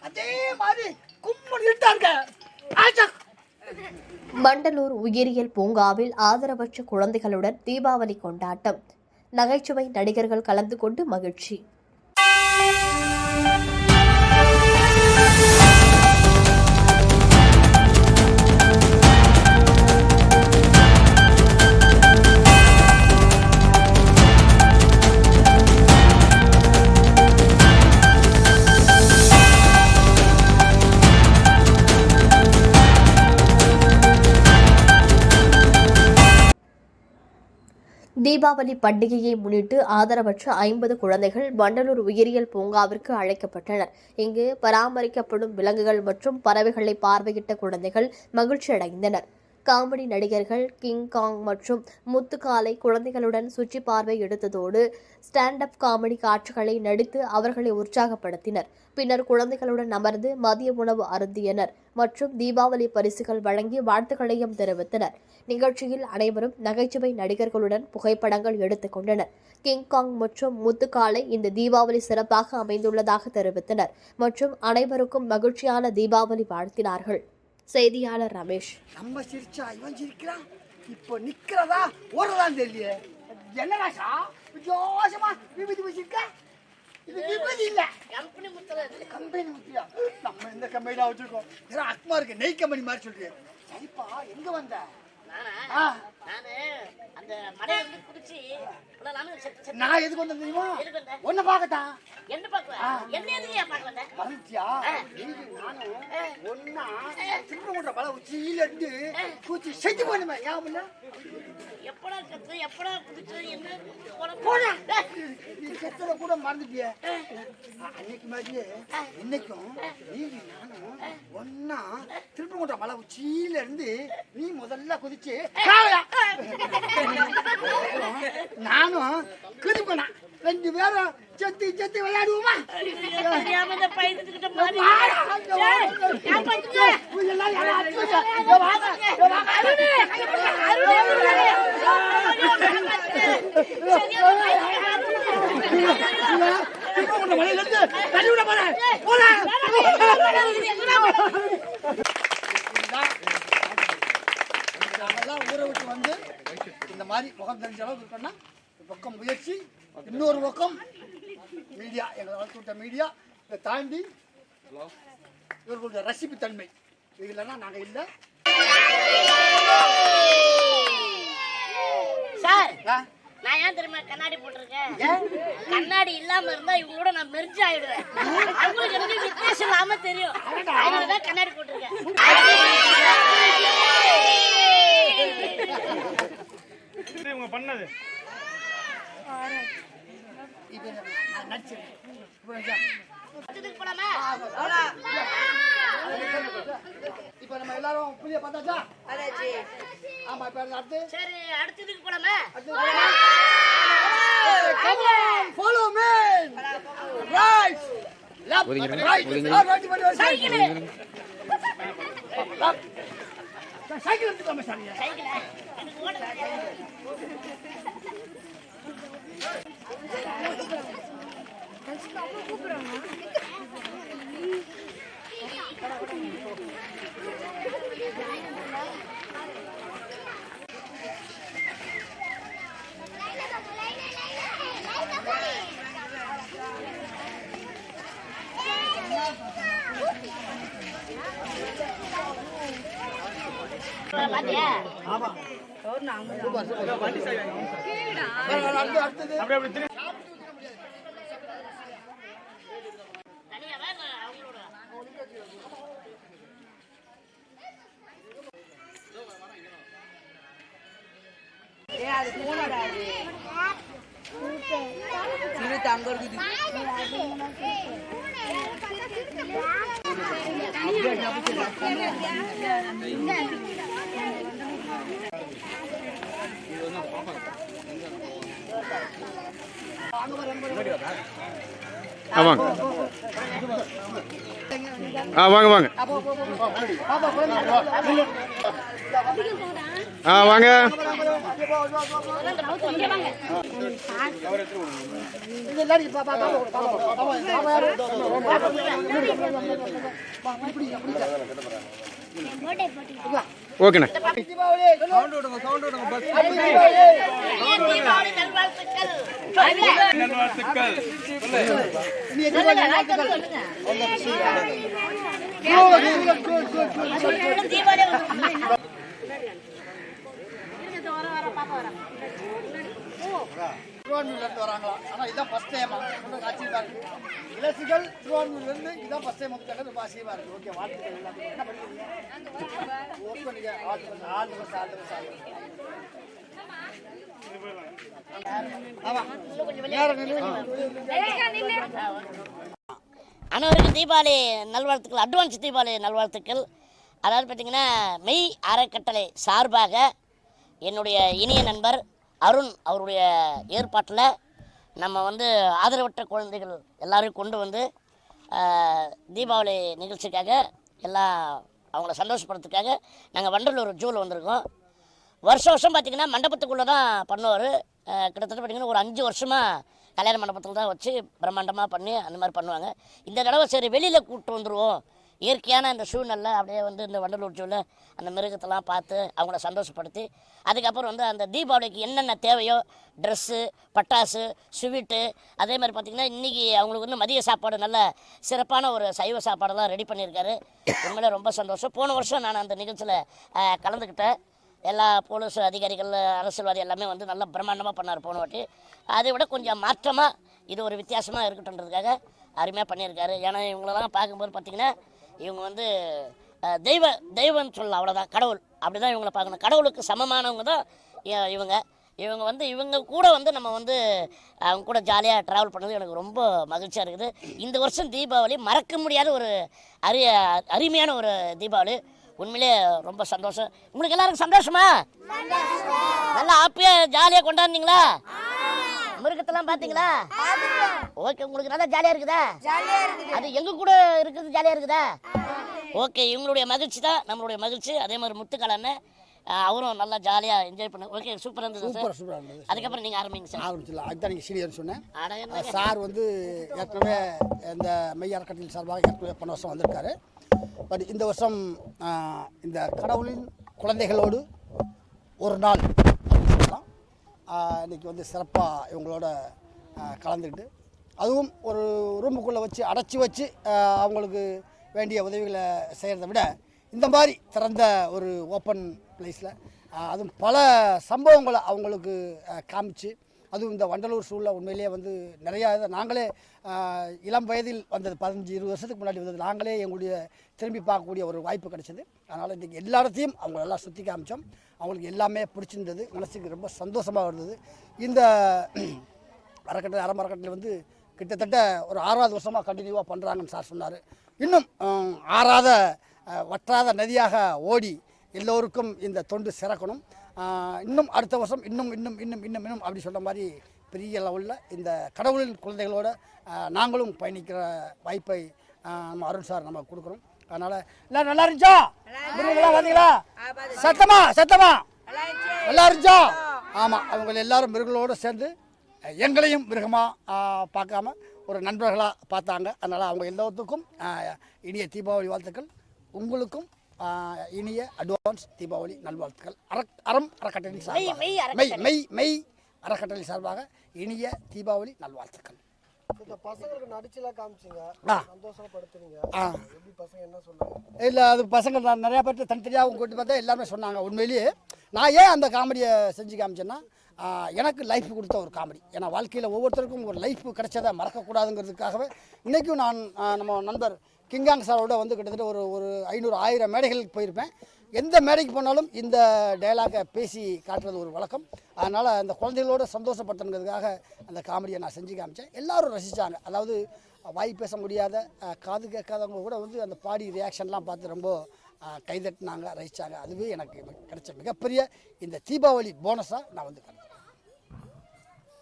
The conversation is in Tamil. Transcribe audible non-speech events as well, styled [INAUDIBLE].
அதே மாதிரி மண்டலூர் உயிரியல் பூங்காவில் ஆதரவற்ற குழந்தைகளுடன் தீபாவளி கொண்டாட்டம். நகைச்சுவை நடிகர்கள் கலந்து கொண்டு மகிழ்ச்சி. தீபாவளி பண்டிகையை முன்னிட்டு ஆதரவற்ற ஐம்பது குழந்தைகள் வண்டலூர் உயிரியல் பூங்காவிற்கு அழைக்கப்பட்டனர். இங்கு பராமரிக்கப்படும் விலங்குகள் மற்றும் பறவைகளை பார்வையிட்ட குழந்தைகள் மகிழ்ச்சி அடைந்தனர் காமெடி நடிகர்கள் கிங் காங் மற்றும் முத்துக்காலை குழந்தைகளுடன் சுற்றி பார்வை எடுத்ததோடு ஸ்டாண்ட் அப் காமெடி காட்சிகளை நடித்து அவர்களை உற்சாகப்படுத்தினர். பின்னர் குழந்தைகளுடன் அமர்ந்து மதிய உணவு அருந்தியனர் மற்றும் தீபாவளி பரிசுகள் வழங்கி வாழ்த்துக்களையும் தெரிவித்தனர். நிகழ்ச்சியில் அனைவரும் நகைச்சுவை நடிகர்களுடன் புகைப்படங்கள் எடுத்துக் கொண்டனர். கிங்காங் மற்றும் முத்துக்காலை இந்த தீபாவளி சிறப்பாக அமைந்துள்ளதாக தெரிவித்தனர் மற்றும் அனைவருக்கும் மகிழ்ச்சியான தீபாவளி வாழ்த்தினார்கள். செய்தியாளர் ரமேஷ். நம்ம சிரிச்சா இவன் சிரிக்கிறான். இப்போ நிக்கிறதா? ஓடுறதான்னு தெரியல என்னடாஷா ஜோசமா விபதி வச்சிருக்க இது விபதி இல்ல. கம்பெனி முத்துறது கம்பெனி முக்கியா நம்ம இந்த கம்பெனி தான் வச்சிருக்கோம். ஏன்னா அக்மா இருக்கு நெய் கம்பெனி மாதிரி சொல்றீங்க சரிப்பா எங்க வந்த? நானு அந்த குதிச்சு நானு எதுக்கு வந்தேன் தெரியுமா? பார்க்கத்தான் என்ன பாக்குவேன் என்ன எதுக்கு ஏன் பாக்க வந்தேன்? மறந்துச்சியா நானும் ஒன்னா சின்னமுன்ற மலை உச்சியில இருந்து கூச்சி செஞ்சு பண்ணுவேன் ஞாபகம் எப்படா செத்து எப்படா குதிச்சு என்ன நீ செத்தத கூட மறந்துட்டிய. அன்னைக்கு மாதிரியே இன்னைக்கும் நீங்க நானும் ஒன்னா திருப்பங்குன்ற மலை உச்சியில இருந்து நீ முதல்ல குதிச்சு காவலா. நானும் குதிப்பேனா ரெண்டு பேரும் செத்து செத்து விளையாடுவோமா இந்த பையனுக்கிட்ட மாட்டி வாடா, இங்க வா. ஏன் பாத்துக்க இவங்க எல்லாம் யாரோ அடிச்சு வச்சா. இங்க வாங்க, இங்க வாங்க. திருப்பங்குன்ற மலையில இருந்து தள்ளி விட போறேன். போடா. நாமெல்லாம் ஊரை விட்டு வந்து இந்த மாதிரி முகம் தெரிஞ்ச அளவுக்கு இருக்கோம்னா ஒரு பக்கம் முயற்சி இன்னொரு பக்கம் மீடியா எங்களை வளர்த்து விட்ட மீடியா இதை தாண்டி இவர்களுடைய ரசிப்பு தன்மை. இது இல்லைன்னா நாங்கள் இல்லை. சார்? நான் ஏன் தெரியுமா கண்ணாடி போட்டிருக்கேன்? கண்ணாடி இல்லாம இருந்தா இவங்களோட நான் மெர்ஜ் ஆயிடுவேன். அவங்களுக்கு எனக்கு வித்தியாசம் இல்லாம தெரியும். அதனாலதான் கண்ணாடி போட்டிருக்கேன். இவங்க பண்ணது இப்போ நான் நடிச்சிருக்கேன் இப்போ நினைச்சா? அடுத்ததுக்கு போலாமா இப்போ நம்ம எல்லாரும் புதிய பார்த்தாச்சா ஆமா இப்போ அடுத்து சரி அடுத்ததுக்கு போலாமா Come on, follow me. Right. Left. Right. Ah, right, right, right. Cycle Left. Cycle எடுத்துக்கலாமா சார் நீங்க? சைக்கிள் எனக்கு ஓட தெரியாது. பாத்தியா ஆமா சூப்பர், சூப்பர். அடுத்து, அடுத்தது. அப்படியே அப்படி திரும்பி தனியா வேற அவங்களோட ஆமாங்க ஆ வாங்க வாங்க பாப்பா, குழந்தை. ஆ வாங்க இது எல்லாரும் பா- பா- பாப்பா, பாப்பா, பாப்பா, பாப்பா யாரு? பா, இப்படி, இப்படி. ஓகேண்ணே தீபாவளி Happy தீபாவளி நல்வாழ்த்துக்கள் இனிய தீபாவளி ஆமாங்க ஆ வாங்க வாங்க ஆ வாங்க வந்து- திருவான்மூர்ல இருந்து வராங்களா? ஆனால் இதுதான் ஃபஸ்ட் டைமா சொல்றது ஆச்சரியமா இருக்குது இலசுகள் திருவான்மூர்ல இதுதான் ஃபஸ்ட் டைம் வந்து ரொம்ப ஆச்சரியமா இருக்குது ஓகே வாழ்த்துக்கள் எல்லாம் என்ன படிக்கிறீங்க? ஓகே நீங்க ஆறு வருஷம் ஆறு வருஷம் ஆறு வருஷம் அனைவருக்கும் தீபாவளி நல்வாழ்த்துக்கள் அட்வான்ஸ் தீபாவளி நல்வாழ்த்துக்கள். அதாவது பார்த்தீங்கன்னா மெய் அறக்கட்டளை சார்பாக என்னுடைய இனிய நண்பர் அருண் அவருடைய ஏற்பாட்டில் நம்ம வந்து ஆதரவற்ற குழந்தைகள் எல்லாரையும் கொண்டு வந்து தீபாவளி நிகழ்ச்சிக்காக எல்லாம் அவங்கள சந்தோஷப்படுறதுக்காக நாங்கள் வண்டலூர் ஜூவில் வந்திருக்கோம். வருஷம் வருஷம் பார்த்தீங்கன்னா மண்டபத்துக்குள்ளே தான் பண்ணுவார். கிட்டத்தட்ட பார்த்தீங்கன்னா ஒரு அஞ்சு வருஷமாக கல்யாண மண்டபத்தில் தான் வச்சு பிரம்மாண்டமாக பண்ணி அந்த மாதிரி பண்ணுவாங்க. இந்த தடவை சரி வெளியில் கூப்பிட்டு வந்துடுவோம் இயற்கையான அந்த சூழ்நிலை அப்படியே வந்து இந்த வண்டலூர் ஜூவில் அந்த மிருகத்தெல்லாம் பார்த்து அவங்கள சந்தோஷப்படுத்தி அதுக்கப்புறம் வந்து அந்த தீபாவளிக்கு என்னென்ன தேவையோ ட்ரெஸ்ஸு பட்டாசு ஸ்வீட்டு அதே மாதிரி பார்த்திங்கன்னா இன்றைக்கி அவங்களுக்கு வந்து மதிய சாப்பாடு நல்ல சிறப்பான ஒரு சைவ சாப்பாடெல்லாம் ரெடி பண்ணியிருக்காரு. உண்மையிலே ரொம்ப சந்தோஷம். போன வருஷம் நான் அந்த நிகழ்ச்சியில் கலந்துக்கிட்டேன். எல்லா போலீஸ் அதிகாரிகள் அரசியல்வாதி எல்லாமே வந்து நல்லா பிரம்மாண்டமாக பண்ணார் போன வாட்டி. அதை விட கொஞ்சம் மாற்றமாக இது ஒரு வித்தியாசமாக இருக்கட்டுன்றதுக்காக அருமையாக பண்ணியிருக்காரு. ஏன்னா இவங்களெல்லாம் பார்க்கும்போது பார்த்திங்கன்னா இவங்க வந்து தெய்வ தெய்வம்னு சொல்லலாம் அவ்வளோதான் கடவுள். அப்படி தான் இவங்கள பார்க்கணும். கடவுளுக்கு சமமானவங்க தான் இவங்க. இவங்க வந்து இவங்க கூட வந்து நம்ம வந்து அவங்க கூட ஜாலியாக ட்ராவல் பண்ணது எனக்கு ரொம்ப மகிழ்ச்சியாக இருக்குது. இந்த வருஷம் தீபாவளி மறக்க முடியாத ஒரு அரிய அருமையான ஒரு தீபாவளி. உண்மையிலே ரொம்ப சந்தோஷம். உங்களுக்கு எல்லாருக்கும் சந்தோஷமா? நல்லா ஹாப்பியாக ஜாலியாக கொண்டாடுனீங்களா? மிருகத்தெல்லாம் பார்த்தீங்களா ஓகே உங்களுக்கு நல்லா ஜாலியாக இருக்குதா? அது எங்க கூட இருக்கிறது ஜாலியாக இருக்குதா? ஓகே இவங்களுடைய மகிழ்ச்சி தான் நம்மளுடைய மகிழ்ச்சி. அதே மாதிரி முத்துக்கலன்னு அவரும் நல்லா ஜாலியாக என்ஜாய் பண்ண. ஓகே சூப்பராக இருந்தது சூப்பர் சார்? சூப்பராக இருந்தது அதுக்கப்புறம் நீங்கள் ஆரம்பிங்க சார். ஆரம்பிச்சிடலாம். அதுதான் நீங்கள் சீனியர் சொன்னேன். சார் வந்து ஏற்கனவே இந்த மெய் அறக்கட்டளை சார்பாக ஏற்கனவே போன வருஷம் வந்திருக்காரு. பட் இந்த வருஷம் இந்த கடவுளின் குழந்தைகளோடு ஒரு நாள் இன்றைக்கி வந்து சிறப்பாக இவங்களோட கலந்துக்கிட்டு அதுவும் ஒரு ரூமுக்குள்ளே வச்சு அடைச்சி வச்சு அவங்களுக்கு வேண்டிய உதவிகளை செய்கிறத விட இந்த மாதிரி திறந்த ஒரு ஓப்பன் பிளேஸில் அதுவும் பல சம்பவங்களை அவங்களுக்கு காமிச்சு அதுவும் இந்த வண்டலூர் சூழலில் உண்மையிலேயே வந்து நிறையா இதை நாங்களே இளம் வயதில் வந்தது பதினஞ்சு இருபது வருஷத்துக்கு முன்னாடி வந்தது நாங்களே எங்களுடைய திரும்பி பார்க்கக்கூடிய ஒரு வாய்ப்பு கிடைச்சது. அதனால் இன்றைக்கி எல்லா இடத்தையும் அவங்க சுற்றி காமிச்சோம். அவங்களுக்கு எல்லாமே பிடிச்சிருந்தது. மனசுக்கு ரொம்ப சந்தோஷமாக இருந்தது. இந்த [CLEARS THROAT] அறக்கட்டளை அறமரக்கட்டளை வந்து கிட்டத்தட்ட ஒரு ஆறாவது வருஷமாக கண்டினியூவாக பண்ணுறாங்கன்னு சார் சொன்னார். இன்னும் ஆறாத வற்றாத நதியாக ஓடி எல்லோருக்கும் இந்த தொண்டு சிறக்கணும். இன்னும் அடுத்த வருஷம் இன்னும் இன்னும் இன்னும் இன்னும் இன்னும் அப்படி சொன்ன மாதிரி பெரிய லெவலில் இந்த கடவுளின் குழந்தைகளோட நாங்களும் பயணிக்கிற வாய்ப்பை நம்ம அருண் சார் நம்ம கொடுக்குறோம். அதனால் எல்லாம் நல்லா இருந்துச்சா? மிருகங்களா வந்தீங்களா? சத்தமா சத்தமா? நல்லா இருந்துச்சா? ஆமாம் அவங்க எல்லாரும் மிருகங்களோடு சேர்ந்து எங்களையும் மிருகமாக பார்க்காம ஒரு நண்பர்களாக பார்த்தாங்க. அதனால் அவங்க எல்லாத்துக்கும் இனிய தீபாவளி வாழ்த்துக்கள். உங்களுக்கும் இனிய அட்வான்ஸ் தீபாவளி நல்வாழ்த்துக்கள். அற அறம் அறக்கட்டளை சார்பாக. மெய் மெய் மெய் மெய் அறக்கட்டளை சார்பாக இனிய தீபாவளி நல்வாழ்த்துக்கள். இல்லை அது பசங்க நான் நிறையா பேர்த்து தனித்தனியாக கூட்டி பார்த்தா எல்லாருமே சொன்னாங்க. உண்மையிலேயே நான் ஏன் அந்த காமெடியை செஞ்சு காமிச்சேன்னா எனக்கு லைஃப் கொடுத்த ஒரு காமெடி. ஏன்னா வாழ்க்கையில் ஒவ்வொருத்தருக்கும் ஒரு லைஃப் கிடைச்சதை மறக்கக்கூடாதுங்கிறதுக்காகவே இன்றைக்கும் நான் நம்ம நண்பர் கிங்காங் சாரோட வந்து கிட்டத்தட்ட ஒரு ஒரு ஐநூறு ஆயிரம் மேடைகளுக்கு போயிருப்பேன். எந்த மேடைக்கு போனாலும் இந்த டைலாகை பேசி காட்டுறது ஒரு வழக்கம். அதனால் அந்த குழந்தைகளோட சந்தோஷப்படுத்தணுங்கிறதுக்காக அந்த காமெடியை நான் செஞ்சு காமிச்சேன். எல்லாரும் ரசித்தாங்க அதாவது வாய் பேச முடியாத காது கேட்காதவங்க கூட வந்து அந்த பாடி ரியாக்ஷன்லாம் பார்த்து ரொம்ப கைதட்டினாங்க ரசித்தாங்க அதுவே எனக்கு கிடைச்ச மிகப்பெரிய இந்த தீபாவளி போனஸாக நான் வந்து